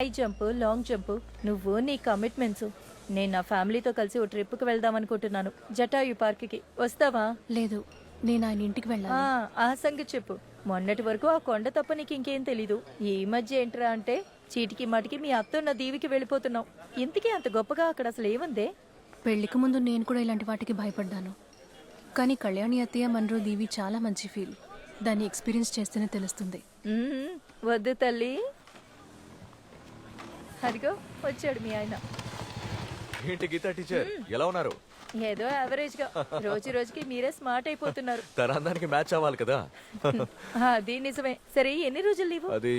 High jump long jump నువ్వు నీ commitments నేను నా ఫ్యామిలీతో కలిసి ఓ ట్రిప్కి వెళ్దాం అనుకుంటున్నాను. జటాయు పార్క్కి. వస్తావా? లేదు నేను ఆయన ఇంటికి ఆ, వెళ్ళాలి. ఆ సంగతి చెప్పు. మొన్నటి వరకు ఆ కొండ తప్ప నీకు ఇంకేం తెలీదు. ఈ మధ్య ఏంట్రా అంటే చీటికి మాటికి మీ అత్తున్న దీవికి వెళ్ళిపోతున్నావు. ఇంతకీ అంత గొప్పగా అక్కడ అసలు ఏముందే? పెళ్ళికి ముందు నేను కూడా ఇలాంటి వాటికి భయపడ్డాను. కానీ కళ్యాణి అత్తయ్య మనరో దీవి చాలా మంచి ఫీల్ దాన్ని ఎక్స్పీరియన్స్ చేస్తేనే తెలుస్తుంది. వద్దు తల్లి. అదిగో వచ్చాడు మీ ఆయన. ఏంటి గీతా టీచర్? ఎలా ఉన్నారు? ఏదో యావరేజ్గా రోజు రోజుకి మీరే స్మార్ట్ అయిపోతున్నారు. తరందానికి మ్యాచ్ అవ్వాలి కదా. అది నిజమే. సరే ఎన్ని రోజులు లీవు? అది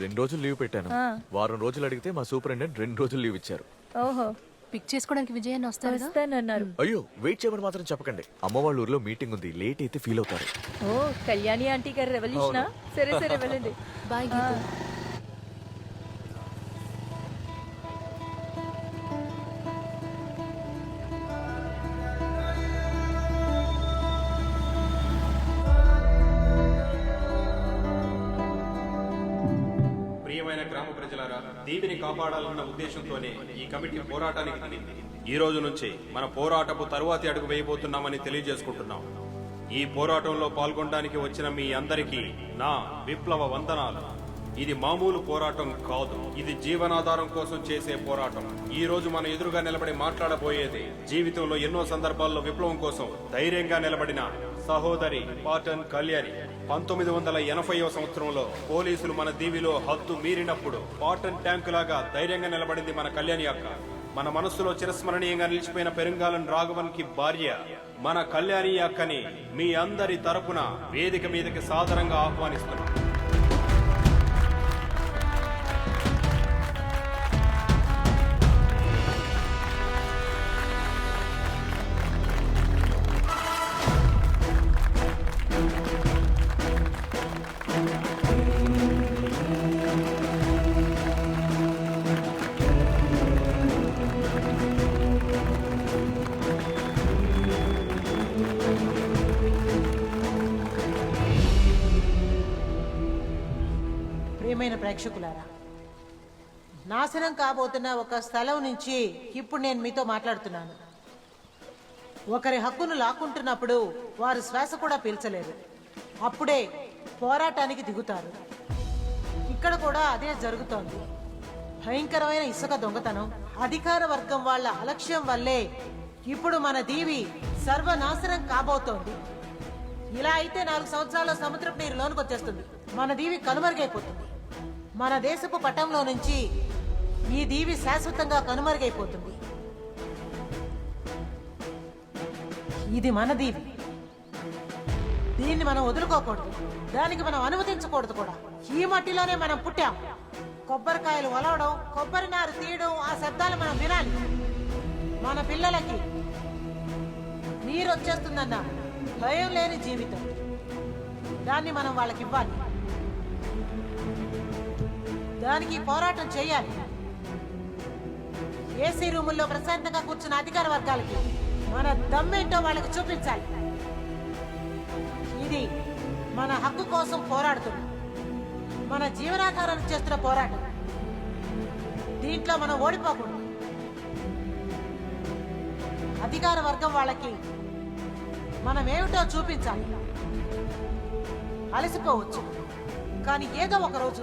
రెండు రోజులు లీవ్ పెట్టాను. ఆ. వారం రోజులు అడిగితే మా సూపరింటెండెంట్ రెండు రోజులు లీవ్ ఇచ్చారు. ఓహో. పిక్ చేసుకోవడానికి విజయాన్ని వస్తారుగా వస్తానన్నారు. అయ్యో వెయిట్ చేయమని మాత్రం చెప్పకండి. అమ్మ వాళ్ళ ఊర్లో మీటింగ్ ఉంది. లేట్ అయితే ఫీల్ అవుతారు. ఓ కళ్యాణి ఆంటీ గారి రెవల్యూషనా? సరే సరే వెళ్ళండి. బాయ్ గీత. గ్రామ ప్రజలారా దీవిని కాపాడాలన్న ఉద్దేశంతోనే ఈ కమిటీ పోరాటానికి ఈ రోజు నుంచి మన పోరాటపు తరువాతి అడుగు వేయబోతున్నామని తెలియజేసుకుంటున్నాం. ఈ పోరాటంలో పాల్గొనడానికి వచ్చిన మీ అందరికీ నా విప్లవ వందనాలు. ఇది మామూలు పోరాటం కాదు. ఇది జీవనాధారం కోసం చేసే పోరాటం. ఈ రోజు మన ఎదురుగా నిలబడి మాట్లాడబోయేది జీవితంలో ఎన్నో సందర్భాల్లో విప్లవం కోసం ధైర్యంగా నిలబడిన సహోదరి పాటన్ కళ్యాణి. పంతొమ్మిది వందల ఎనభైవ సంవత్సరంలో పోలీసులు మన దీవిలో హద్దు మీరినప్పుడు పాటన్ ట్యాంకు లాగా ధైర్యంగా నిలబడింది మన కళ్యాణి అక్క. మన మనస్సులో చిరస్మరణీయంగా నిలిచిపోయిన పెరుంగాలం రాఘవన్కి భార్య మన కళ్యాణి అక్కని మీ అందరి తరపున వేదిక మీదకి సాదరంగా ఆహ్వానిస్తున్నాం. ప్రియమైన ప్రేక్షకులారా నాశనం కాబోతున్న ఒక స్థలం నుంచి ఇప్పుడు నేను మీతో మాట్లాడుతున్నాను. ఒకరి హక్కును లాక్కుంటున్నప్పుడు వారు శ్వాస కూడా పీల్చలేరు. అప్పుడే పోరాటానికి దిగుతారు. ఇక్కడ కూడా అదే జరుగుతోంది. భయంకరమైన ఇసుక దొంగతనం అధికార వర్గం వాళ్ళ అలక్ష్యం వల్లే ఇప్పుడు మన దీవి సర్వనాశనం కాబోతోంది. ఇలా అయితే నాలుగు సంవత్సరాల సముద్రపు నీరు లోనికి వచ్చేస్తుంది. మన దీవి కనుమరుగైపోతుంది. మన దేశపు పటంలో నుంచి ఈ దీవి శాశ్వతంగా కనుమరుగైపోతుంది. ఇది మన దీవి. దీన్ని మనం వదులుకోకూడదు. దానికి మనం అనుమతించకూడదు కూడా. ఈ మట్టిలోనే మనం పుట్టాం. కొబ్బరికాయలు ఒలవడం కొబ్బరి నారు తీయడం ఆ శబ్దాలు మనం వినాలి. మన పిల్లలకి నీరు వచ్చేస్తుందన్న భయం లేని జీవితం. దాన్ని మనం వాళ్ళకి ఇవ్వాలి. దానికి పోరాటం చేయాలి. ఏసీ రూముల్లో ప్రశాంతంగా కూర్చున్న అధికార వర్గాలకి మన దమ్మేంటో వాళ్ళకి చూపించాలి. ఇది మన హక్కు కోసం పోరాడుతుంది. మన జీవనాధారాన్ని చేస్తున్న పోరాటం. దీంట్లో మనం ఓడిపోకూడదు. అధికార వర్గం వాళ్ళకి మనం ఏమిటో చూపించాలి. అలసిపోవచ్చు. కానీ ఏదో ఒక రోజు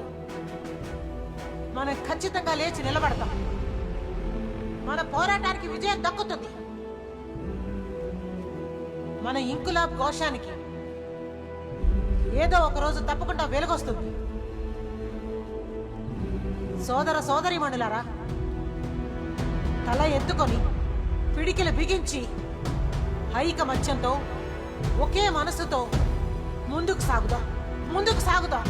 మనం ఖచ్చితంగా లేచి నిలబడతాం. మన పోరాటానికి విజయం దక్కుతుంది. మన ఇంకులాబ్ ఘోషానికి ఏదో ఒక రోజు తప్పకుండా వెలుగొస్తుంది. సోదర సోదరి మండలారా తల ఎత్తుకొని పిడికిలు బిగించి ఐకమత్యంతో ఒకే మనసుతో ముందుకు సాగుదాం. ముందుకు సాగుదాం.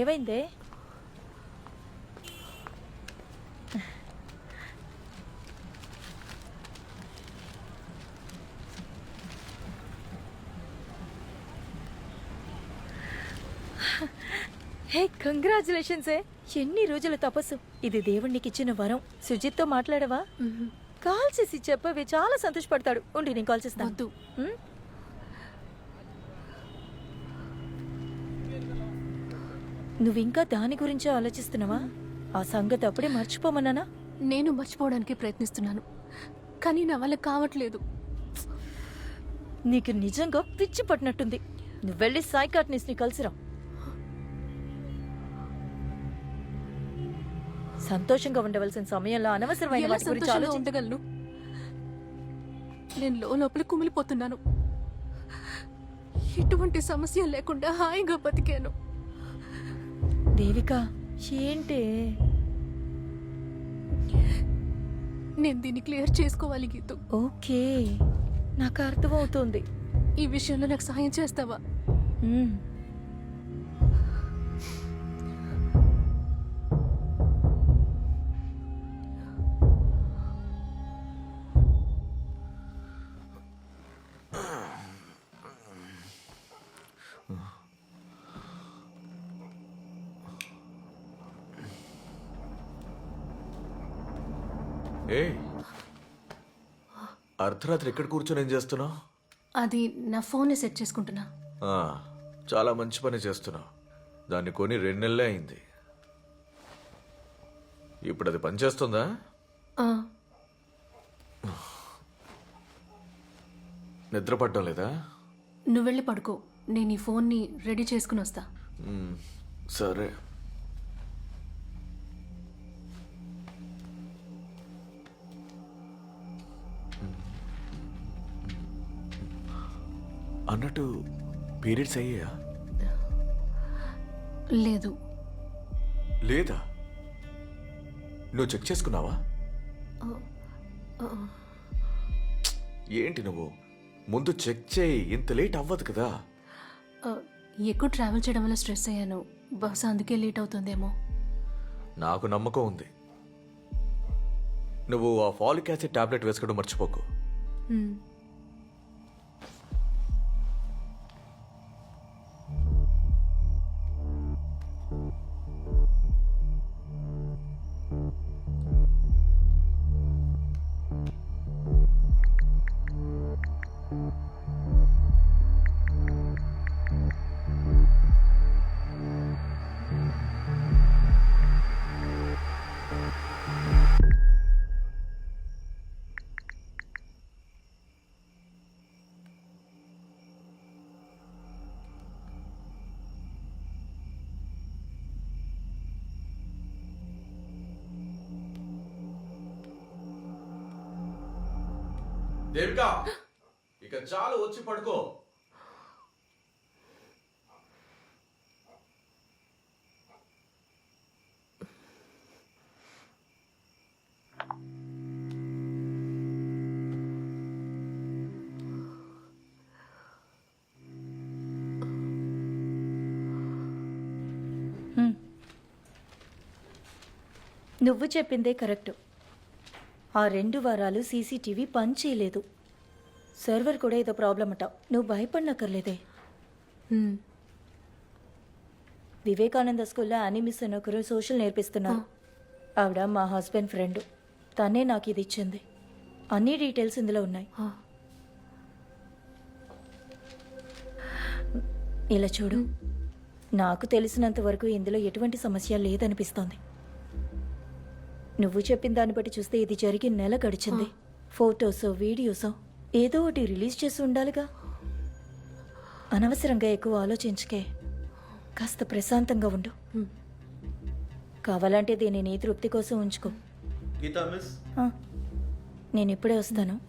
ఏమైందే? హే కంగ్రాచులేషన్స్ ఎన్ని రోజుల తపస్సు. ఇది దేవుడికి ఇచ్చిన వరం. సుజిత్తో మాట్లాడవా? కాల్ చేసి చెప్పవే చాలా సంతోషపడతాడు. ఉండి నేను కాల్ చేస్తాను. వద్దు. ఉమ్? నువ్వు ఇంకా దాని గురించే ఆలోచిస్తున్నావా? ఆ సంగతి అప్పుడే మర్చిపోమన్నానా? నేను మర్చిపోవడానికి ప్రయత్నిస్తున్నాను. కానీ నా వల్ల కావట్లేదు. నీకు నిజంగా పిచ్చి పట్టినట్టుంది. నువ్వు వెళ్ళి సైకాట్నిస్ట్ని కలిసిరా. సంతోషంగా ఉండవలసిన సమయంలో అనవసరమైన ఎలా వాటి గురించి సంతోషంగా ఆలోచించ ఉండగలను? నేను లో లోపల కుమిలిపోతున్నాను. ఎటువంటి సమస్య లేకుండా హాయిగా బతికాను. దేవిక ఏంటే? నేను దీన్ని క్లియర్ చేసుకోవాలి గీతు. ఓకే. నాకు అర్థమవుతుంది. ఈ విషయంలో నాకు సహాయం చేస్తావా? ఉమ్. ఏ? అర్ధరాత్రి ఎక్కడ కూర్చొని ఏం చేస్తున్నావు అది నా ఫోన్ని సెట్ చేసుకుంటున్నా. చాలా మంచి పని చేస్తున్నావు. దాన్ని కొని రెండు నెలలే అయింది. ఇప్పుడు అది పనిచేస్తుందా ఆ, నిద్ర పట్టడం లేదా? నువ్వు వెళ్ళి పడుకో. నేను ఈ ఫోన్ని రెడీ చేసుకుని వస్తా. మ్మ్, సరే. అన్నట్టు పీరియడ్స్ అయ్యాయా? లేదు. లేదా? నువ్వు చెక్ చేసుకున్నావా? ఏంటి నువ్వు? ముందు చెక్ చేయి ఇంత లేట్ అవ్వదు కదా. ఎక్కువ ట్రావెల్ చేయడం వల్ల స్ట్రెస్ అయ్యాను. బహుశా అందుకే లేట్ అవుతుందేమో. నాకు నమ్మకం ఉంది. నువ్వు ఆ ఫాలిక్ యాసిడ్ టాబ్లెట్ వేసుకోవడం మర్చిపోకు. దేవిక ఇక చాలు వచ్చి పడుకో. నువ్వు చెప్పిందే కరెక్ట్. ఆ రెండు వారాలు సీసీటీవీ పని చేయలేదు. సర్వర్ కూడా ఏదో ప్రాబ్లం అట. నువ్వు భయపడనక్కర్లేదే. వివేకానంద స్కూల్లో యానిమిస్ అని ఒకరు సోషల్ నేర్పిస్తున్నారు. ఆవిడ మా హస్బెండ్ ఫ్రెండ్. తనే నాకు ఇది ఇచ్చింది. అన్ని డీటెయిల్స్ ఇందులో ఉన్నాయి. ఇలా చూడు. నాకు తెలిసినంత వరకు ఇందులో ఎటువంటి సమస్య లేదనిపిస్తోంది. నువ్వు చెప్పిన దాన్ని బట్టి చూస్తే ఇది జరిగి నెల గడిచింది. ఫోటోసో వీడియోసో ఏదో ఒకటి రిలీజ్ చేసి ఉండాలిగా. అనవసరంగా ఎక్కువ ఆలోచించకే కాస్త ప్రశాంతంగా ఉండు. కావాలంటే దీన్ని నీ తృప్తి కోసం ఉంచుకో. గీతా మిస్? ఆ, నేను ఇప్పుడే వస్తాను.